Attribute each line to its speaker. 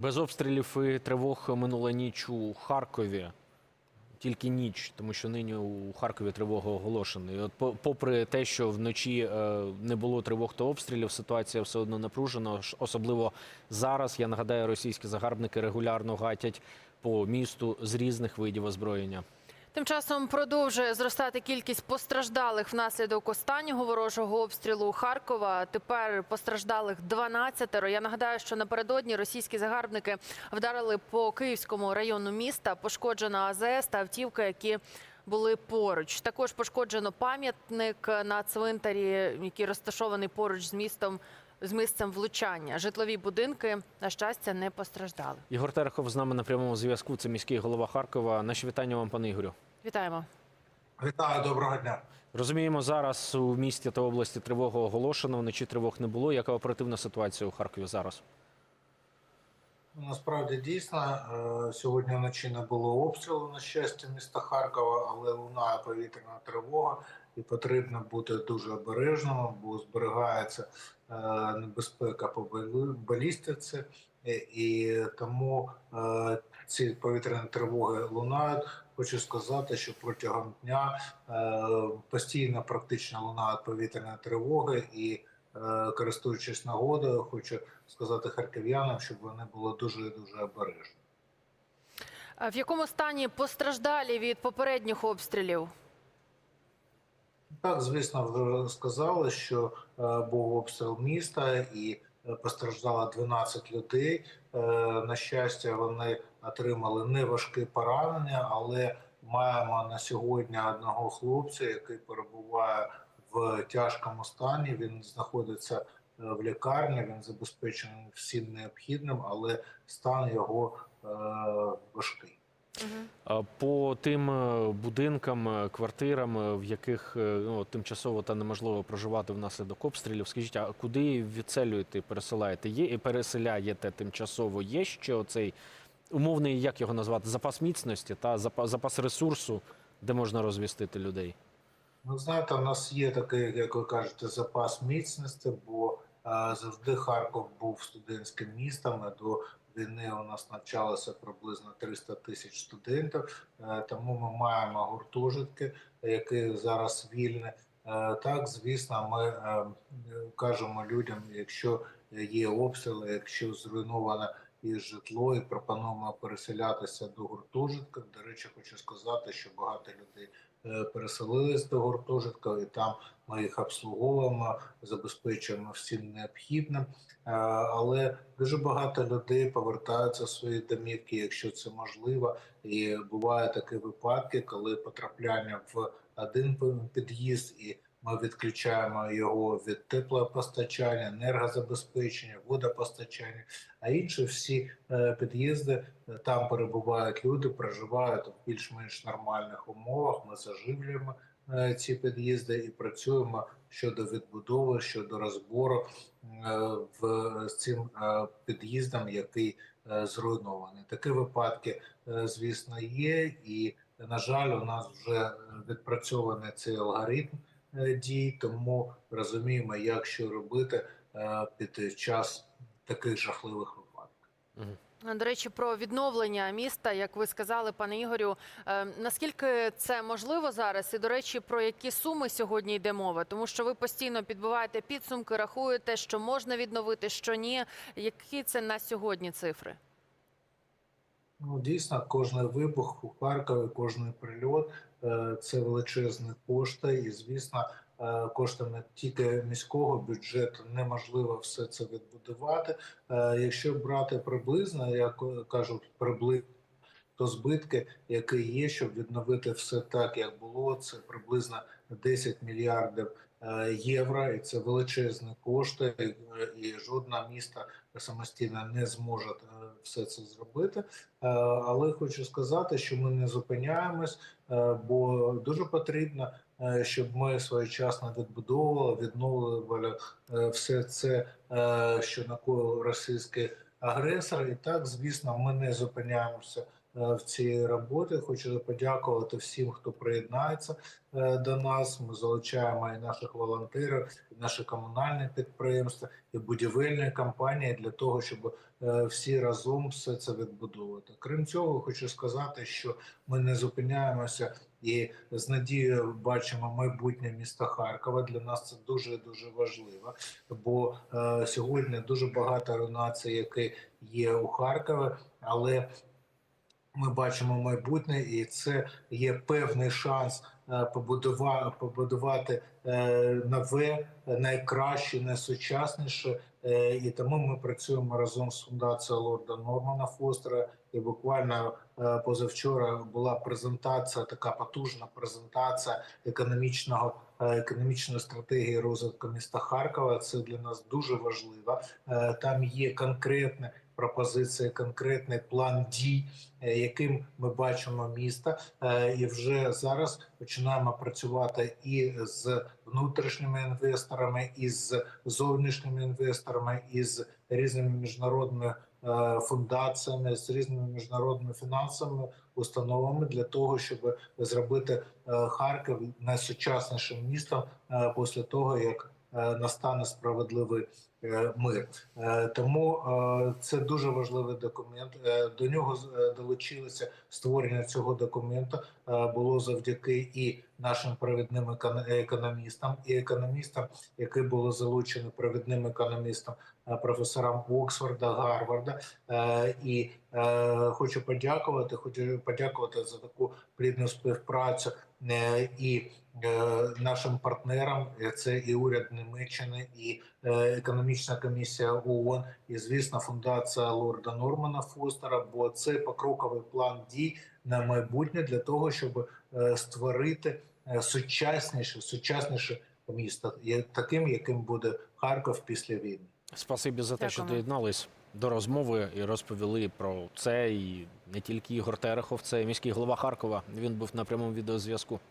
Speaker 1: Без обстрілів і тривог минула ніч у Харкові. Тільки ніч, тому що нині у Харкові тривога оголошена. І от по- попри те, що вночі е, не було тривог та обстрілів, ситуація все одно напружена. Особливо зараз. Я нагадаю, російські загарбники регулярно гатять по місту з різних видів озброєння.
Speaker 2: Тим часом продовжує зростати кількість постраждалих внаслідок останнього ворожого обстрілу Харкова. Тепер постраждалих 12. Я нагадаю, що напередодні російські загарбники вдарили по Київському району міста. Пошкоджена АЗС та автівка, які були поруч. Також пошкоджено пам'ятник на цвинтарі, який розташований поруч з містом. З місцем влучання житлові будинки на щастя не постраждали.
Speaker 1: Ігор Терехов з нами на прямому зв'язку. Це міський голова Харкова. Наші вітання вам, пане Ігорю.
Speaker 2: Вітаємо.
Speaker 3: Вітаю, доброго дня.
Speaker 1: Розуміємо, зараз у місті та області тривога оголошена. Вночі тривог не було. Яка оперативна ситуація у Харкові зараз?
Speaker 3: Насправді дійсно е, сьогодні вночі не було обстрілу на щастя міста Харкова, але лунає повітряна тривога, і потрібно бути дуже обережним, бо зберігається е, небезпека по балістиці, і, і тому е, ці повітряні тривоги лунають. Хочу сказати, що протягом дня е, постійно практично лунають повітряні тривоги і. Е, Користуючись нагодою, хочу сказати харків'янам, щоб вони були дуже дуже обережні.
Speaker 2: В якому стані постраждалі від попередніх обстрілів?
Speaker 3: Так, звісно, вже сказали, що е, був обстріл міста і е, постраждало 12 людей. На щастя, вони отримали неважкі поранення, але маємо на сьогодні одного хлопця, який перебуває в тяжкому стані. Він знаходиться е, в лікарні, він забезпечений всім необхідним, але стан його е, важкий.
Speaker 1: А По тим е, будинкам, квартирам, в яких ну, тимчасово та неможливо проживати внаслідок обстрілів, скажіть, а куди відселюєте, пересилаєте? Є і переселяєте тимчасово? Є ще оцей умовний, як його назвати, запас міцності та запас, запас ресурсу, де можна розвістити людей?
Speaker 3: Ну, знаєте, у нас є такий, як ви кажете, запас міцності, бо е, завжди Харків був студентським містом. До війни у нас навчалося приблизно 300 тисяч студентів. Е, тому ми маємо гуртожитки, які зараз вільні. Е, так, звісно, ми е, кажемо людям, якщо є обстріли, якщо зруйноване і житло, і пропонуємо переселятися до гуртожитків. До речі, хочу сказати, що багато людей е, переселились до гуртожитка, і там ми їх обслуговуємо, забезпечуємо всім необхідним. Е, Але дуже багато людей повертаються в свої домівки, якщо це можливо. І бувають такі випадки, коли потрапляння в один під'їзд і ми відключаємо його від теплопостачання, енергозабезпечення, водопостачання, а інші всі е, під'їзди е, там перебувають люди, проживають в більш-менш нормальних умовах. Ми заживлюємо е, ці під'їзди і працюємо щодо відбудови, щодо розбору в цим під'їздом, який зруйнований. Такі випадки, звісно, є, і на жаль, у нас вже відпрацьований цей алгоритм дій, тому розуміємо, як що робити е, під час таких жахливих випадків.
Speaker 2: До речі, про відновлення міста, як ви сказали, пане Ігорю, е, наскільки це можливо зараз? І до речі, про які суми сьогодні йде мова? Тому що ви постійно підбиваєте підсумки, рахуєте, що можна відновити, що ні. Які це на сьогодні цифри?
Speaker 3: Ну, дійсно, кожний вибух у Харкові, кожний прильот е, це величезні кошти, і звісно, е, коштами тільки міського бюджету неможливо все це відбудувати. Е, Якщо брати приблизно, як кажуть, приблизно. То збитки, які є, щоб відновити все так, як було, це приблизно 10 мільярдів євро, і це величезні кошти, е, і жодне місто самостійно не зможе е, все це зробити. Е, Але хочу сказати, що ми не зупиняємось, е, бо дуже потрібно, е, щоб ми своєчасно відбудовували, відновлювали е, все це, е, що накоїв російський агресор. І так, звісно, ми не зупиняємося е, в цій роботі. Хочу подякувати всім, хто приєднається е, до нас. Ми залучаємо і наших волонтерів, і наші комунальні підприємства, і будівельні компанії для того, щоб е, всі разом все це відбудовувати. Крім цього, хочу сказати, що ми не зупиняємося і з надією бачимо майбутнє міста Харкова. Для нас це дуже дуже важливо, бо е, сьогодні дуже багато руйнацій, які є у Харкові, але ми бачимо майбутнє, і це є певний шанс е, побудувати, е, нове, найкраще, найсучасніше. Е, І тому ми працюємо разом з фундацією Лорда Нормана Фостера. І буквально позавчора була презентація, така потужна презентація економічного економічної стратегії розвитку міста Харкова. Це для нас дуже важливо. Там є конкретні пропозиції, конкретний план дій, е, яким ми бачимо місто, Е, і вже зараз починаємо працювати і з внутрішніми інвесторами, і з зовнішніми інвесторами, і з різними міжнародними е, фундаціями, з різними міжнародними фінансовими установами для того, щоб зробити Харків найсучаснішим містом після того, як настане справедливий е, мир. Е, Тому е, це дуже важливий документ. Е, До нього е, долучилися створення цього документу е, було завдяки і нашим провідним економ- економістам, і економістам, які були залучені провідним економістам, е, професорам Оксфорда, Гарварда. Е, І е, хочу подякувати. Хочу подякувати за таку плідну співпрацю е, і е, нашим партнерам. Е, Це і уряд Німеччини, і е, економічна комісія ООН, і звісно, фундація Лорда Нормана Фостера. Бо це покроковий план дій на майбутнє для того, щоб створити сучасніше, сучасніше місто, є таким, яким буде Харків після війни.
Speaker 1: Спасибі за те, що доєднались до розмови і розповіли про це. І не тільки Ігор Терехов, це міський голова Харкова. Він був на прямому відеозв'язку.